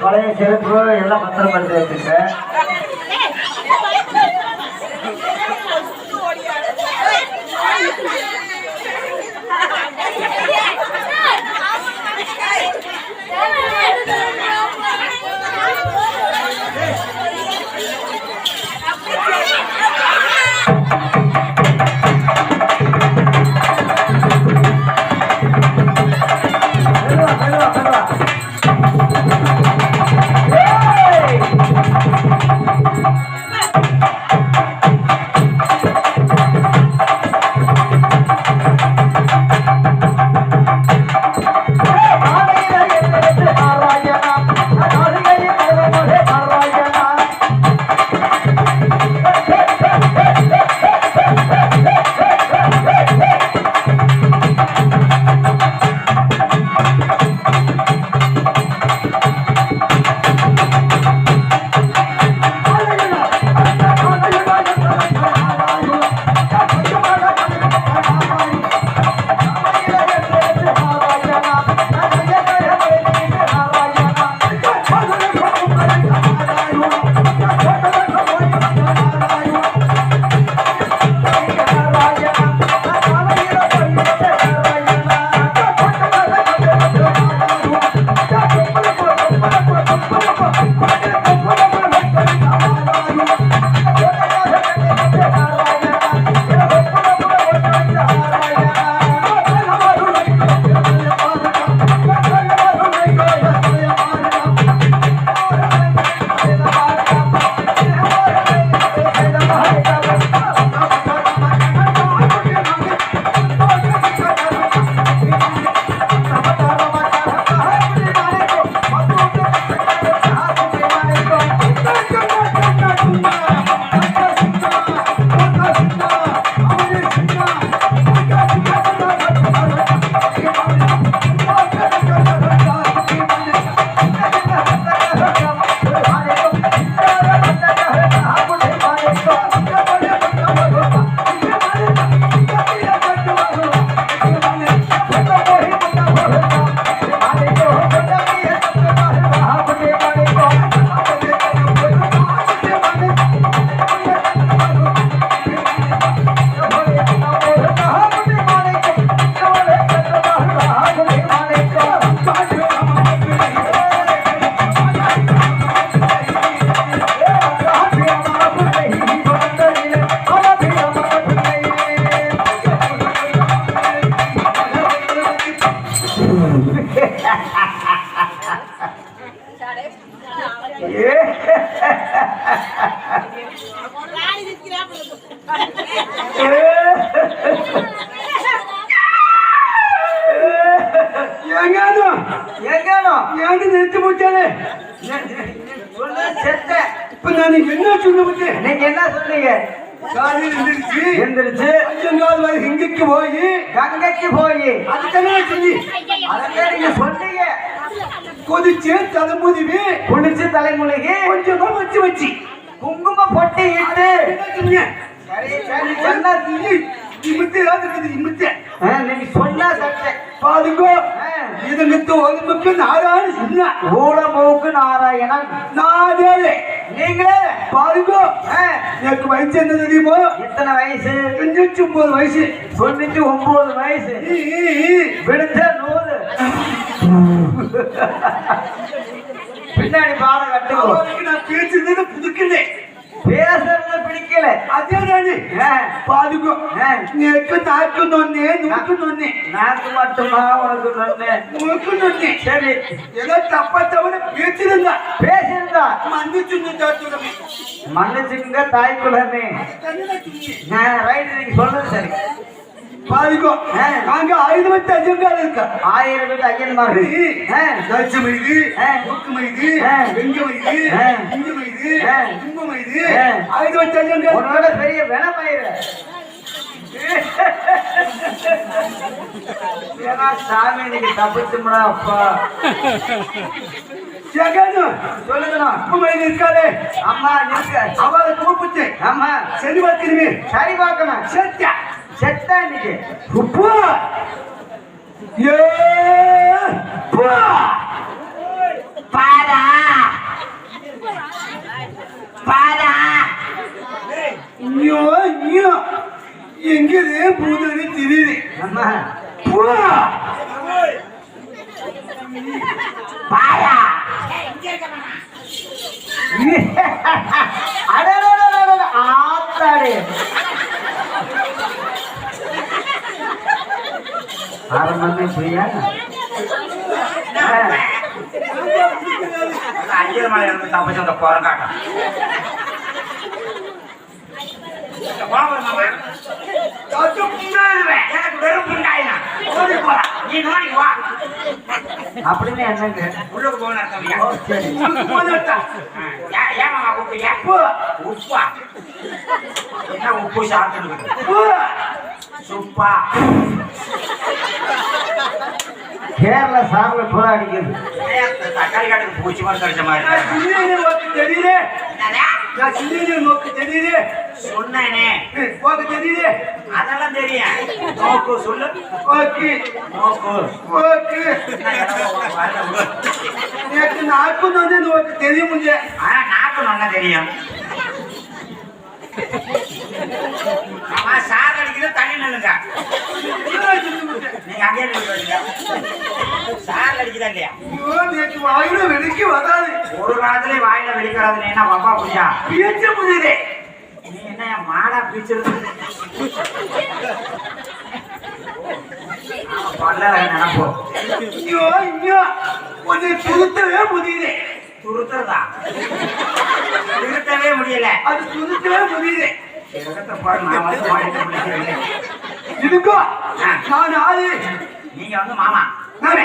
பழைய செருப்பு எல்லாம் பத்திரப்படுத்தி பண்ணி சொன்னீங்க கொதிச்சு தலைமுதிவி குளிச்சு தலைமுழுகி கொஞ்சம் வச்சு வச்சு. குங்கும பொட்டி இட்டு. சொன்னா இமித்து ஏதாவது இருக்குது இமித்து நீங்க சொன்னா சட்டேன் பாருங்கோ இது மித்து ஒதுமுக்கு நாராயண சொன்ன. ஊட மூக்கு நாராயணன். நாதே நீங்களே. பாருங்கோ. எனக்கு வயசு என்ன தெரியுமோ? எத்தனை வயசு? தொண்ணூற்றி ஒன்பது வயசு. தொண்ணூத்தி ஒன்பது வயசு. விடுத்த நூறு. பின்னாடி பாடம் கட்டுக்கோ நான் பேசுறது புதுக்குது பேசுறது பிடிக்கல. அதே பாருங்கோ ஆ. நேக்கு நாக்கு நொன்னே நூக்கு நொன்னே நாக்கு மட்டுமா உனக்கு சொன்னேன் மூக்கு நொன்னே சரி. ஏதோ தப்பா தவிர பேசிருந்தா. பேசியிருந்தா மன்னிச்சு தாத்துடமே மன்னிச்சுங்க தாய் குலமே ரைட் நீங்க சொல்றது சரி. ஆ. நாங்க ஆயுதம் வச்சு அஜங்கால இருக்கா? ஆயிரம் பேர் ஐயன்மார்கள் ஆ, தாச்சு மைது. மூக்கு மைது. வெங்க மைது. இங்க மைது ஆ. தும்ப மைது ஆ. ஆயுதம் வச்சு அஜங்கால உன்னோட பெரிய வெனமயிறு ஏன்னா சாமி நீங்க தப்பிச்சுமுடா அப்பா. இருக்காளே. அம்மா அவளை கூப்பிட்டு அம்மா. சரி பார்க்கிறீங்க சரி பார்க்கணும். சத்யா. செத்தானிக்கு போ ஏ போ பாரா பாரா இங்கோ இங்கோ எங்கது? பூதனு தெரியுது. அம்மா ஆத்தாடே. எனக்கு வெறும் புண்டாயினா ஓடி போடா. நீ நோடிக்கு வா. அப்படின்னு என்னங்க? உள்ளுக்கு போன கூப்பிட்டீங்க உப்பா என்ன உப்பு சாப்பிட்டு சுப்பா கேரள சாப்பிட பூரா அடிக்குது. தக்காளி காட்டுக்கு பூச்சி மருந்து மாதிரி நோக்கு தெரியுது நான் நோக்கு தெரியுது சொன்னேனே போக்கு தெரியுது அதெல்லாம் தெரியும் நோக்கு சொல்லு ஓகே நோக்கு ஓகே நேற்று நாக்கு வந்து நோக்கு தெரியும் முன்னே ஆனா நாக்கு நல்லா தெரியும் ஆமா சார் அடிக்கிறது தண்ணி நில்லுங்க. நீங்க அங்கேயே நில்லுங்க. சார் அடிக்குதா இல்லையா வாயில வெடிக்க வராது ஒரு காலத்துலயும் வாயில வெளிக்கிறாது நீ என்ன வப்பா புரியா பேச்ச முடியுது நீ என்ன என் மாடா பல்ல நினைப்போம் ஐயோ ஐயோ உன்னை திருத்தவே முடியுது துருத்துறதா திருத்தவே முடியல அது திருத்தவே முடியுது இடத்த பாரு நான் வந்து மாடிட்டு பிடிக்கிறேன் இதுக்கோ நான் ஆளு நீங்க வந்து மாமா நானே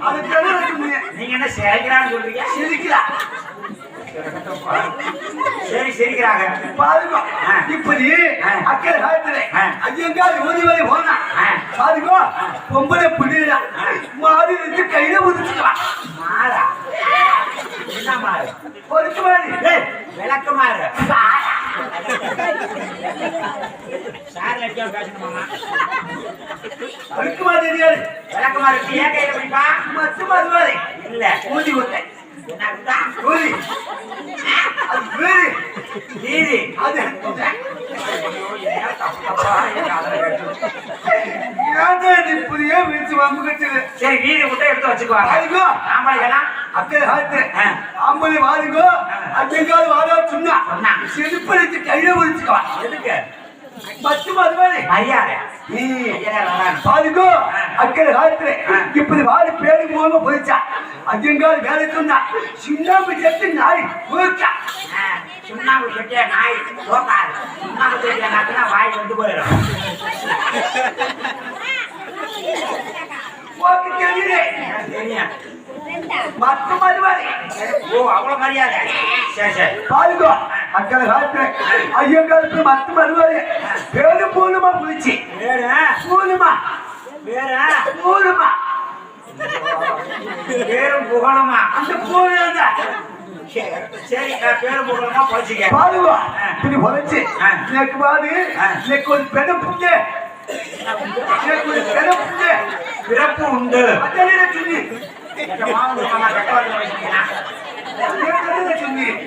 சிரிக்கிறா அது முன்னே நீங்க என்ன சிரிக்கிறான்னு சொல்றீங்க? செதுக்கிறா சரி சிரிக்கிறாங்க. பாருங்க. இப்படி. அக்கறை காலத்துல ஆ. ஐயங்கால் ஊதி வரை போனா. பாருங்க பொம்பளை புடிடா மாடு வச்சு கையில உதிச்சுக்கலாம் மாறா. என்ன மாறு? ஒரு விளக்கு மாறு. சார் லட்சம் பேசணுமாமா மாதிரி தெரியாது. ஏன் கையில பிடிப்பா மாதிரி மாதிரி இல்ல. ஊதி கொட்டை என்ன குத்தா? ஊதி அது வேறு நீதி அது இப்படியே வீச்சு வம்பு கட்டுது சரி வீதி விட்டு எடுத்து வச்சுக்குவாங்க அதுக்கோ. ஆம்பளைங்கெல்லாம் அக்கறை. ஆம்பளை வாருங்கோ ஐயங்கால் வாடா சொன்னா. செருப்பு வச்சு கையில உதிச்சுக்கலாம் எதுக்கு? மத்து மாதிரி மாதிரி மரியாதை. நீ. பாருங்கோ அக்கறை காலத்துல. இப்படி வாடி பேரு மூலமா போயிடுச்சா. ஐயங்கால் வேலை சொன்னா நாய் சுண்ணாம்பு செட்டிய நாய் தோக்காது சுண்ணாம்பு வாய் வந்து போயிடும். எனக்கு தெரியும். மத்து மாதிரி மாதிரி ஓ அவ்வளவு மரியாதை. சரி சரி. பாருங்கோ அக்கறை காலத்துல ஐயங்காலுக்கு மத்து மறுவாரு பேரு மூலமா போயிடுச்சு வேற மூலமா வேற மூலமா பேரும் புகழுமா? அந்த பூனை தான் சரி பேரும் புகழுமா படிச்சுக்க பாருங்க இப்படி பொழைச்சு. எனக்கு பாரு. எனக்கு ஒரு புண்ணு எனக்கு ஒரு புண்ணு பிறப்பு உண்டு.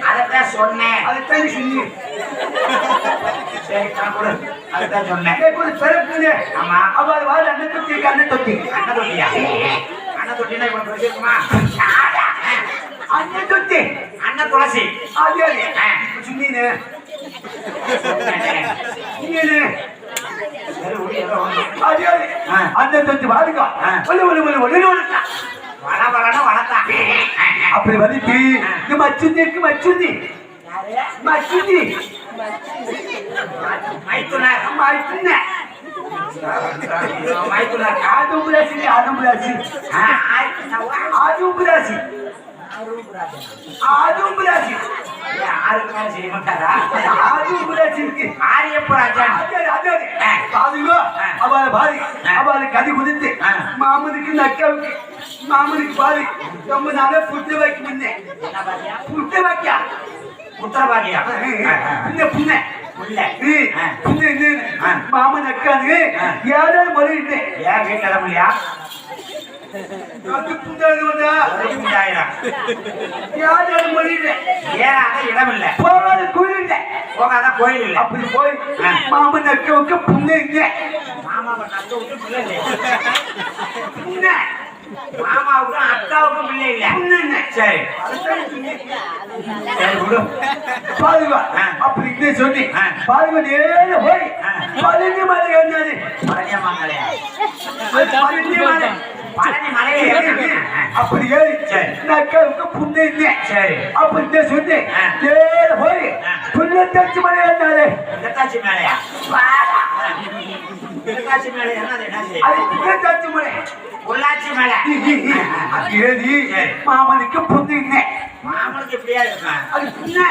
அதைத்தான் சொன்னேன் அதைத்தான் சரி நான் அதைத்தான் சொன்னேன் எனக்கு ஆமா அண்ணன் தொட்டி அண்ணன் தொட்டி அண்ணன் தொட்டியா அண்ணன் தொட்டினா இப்ப அண்ணன் தொட்டி அண்ணன் துளசி அது ஆ. அண்ணன் தொட்டி பாருங்க ஒளி ஒளி ஒளி அப்படி வந்துட்டு இந்த மச்சுந்தி இருக்கு மச்சுந்தி. மச்சுந்தி. மைத்துனர். மச்சுந்தி மைத்துனர். மேல செய்ய மாட்டாரா? அதுவும் ராசி இருக்கு ஆரியப்ப அதே, அதே. பாருங்க, அவளை பாரு. அவளை கதி குதித்து, மாமனுக்கு நக்காவுக்கு, மாமனுக்கு பாரு. ரொம்ப நாளா புட்டு வைக்க முன்னே. புட்டு வைக்க. உத்தரவாதியா? புண்ணு, புண்ணு. மாமன் அக்கானு ஏதாவது மொழிட்டு ஏன் வீட்டுல இடம் கோயில் இல்ல அப்படி போய் மாமன் அக்காவுக்கு புண்ணு இல்லை மாமா நக்க விட்டு பிள்ளை புண்ணு. மாமாவுக்கும் அக்காவுக்கும் பிள்ளை இல்ல. இல்லை. சரி. சரி விடு. பாருங்க. ஆ. அப்படி இப்படி சொல்லி. நேர போய். பதினஞ்சு மலை பதினஞ்சு மலை. மலையே அப்படி ஏறி சரி. நக்காவுக்கு புண்ணு இல்லை. சரி. அப்படி சொல்லி ஆ. நேர போய். ஆ. புள்ளத்தச்சு மலை ஏறினாரு திருக்காட்சி மேலையா? திருக்காட்சி மேலே என்ன புள்ளத்தச்சு மலை. பொள்ளாச்சி மேல. ஏறி. மாமனுக்கு புண்ணு இல்லை. மாமனுக்கு இப்படியா இருக்கும்? அது புண்ணு.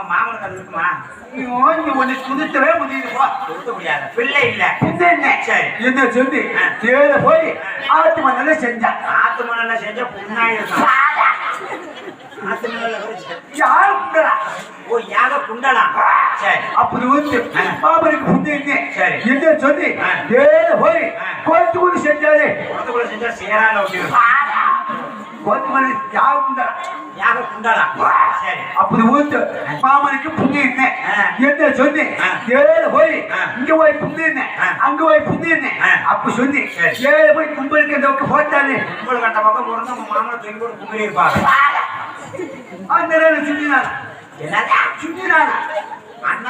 உங்க மாமனுக்கு அது இருக்குமா ஐயோ, நீ ஒண்ணு துணித்தவே முடியுதுப்பா கொடுக்க முடியாது. பிள்ளை இல்ல. புண்ணு இல்லை சரி. என்ன சொல்லி. நேர போய் ஆத்து மணல செஞ்சான் ஆத்து மணல்ல செஞ்ச புண்ணாய் ஆத்து வச்சு. யார் உண்டரா ஓ யாக குண்டலா சரி. அப்படி வந்து. பாபருக்கு இல்லை சரி. என்ன சொல்லி. நேர போய் ஆ. கோத்து கூட செஞ்சாரு குளத்துக்குள்ள செஞ்சா சேரால ஒட்டிடும் கோத்து மணி யார் உண்டரா யாக குண்டலா சரி. அப்படி வந்து மாமனுக்கு புத்தி ஆ. என்ன சொல்லி. நேர போய். இங்க போய் புத்தி ஆ. அங்க போய் புத்தி ஆ. அப்ப சொல்லி. நேர போய் கும்பலுக்கு இந்த பக்கம் போட்டாரு கும்பல் கட்ட பக்கம் உங்க மாமனை தூக்கி போட்டு கும்பலி இருப்பாங்க அந்த நேரம் அண்ணன்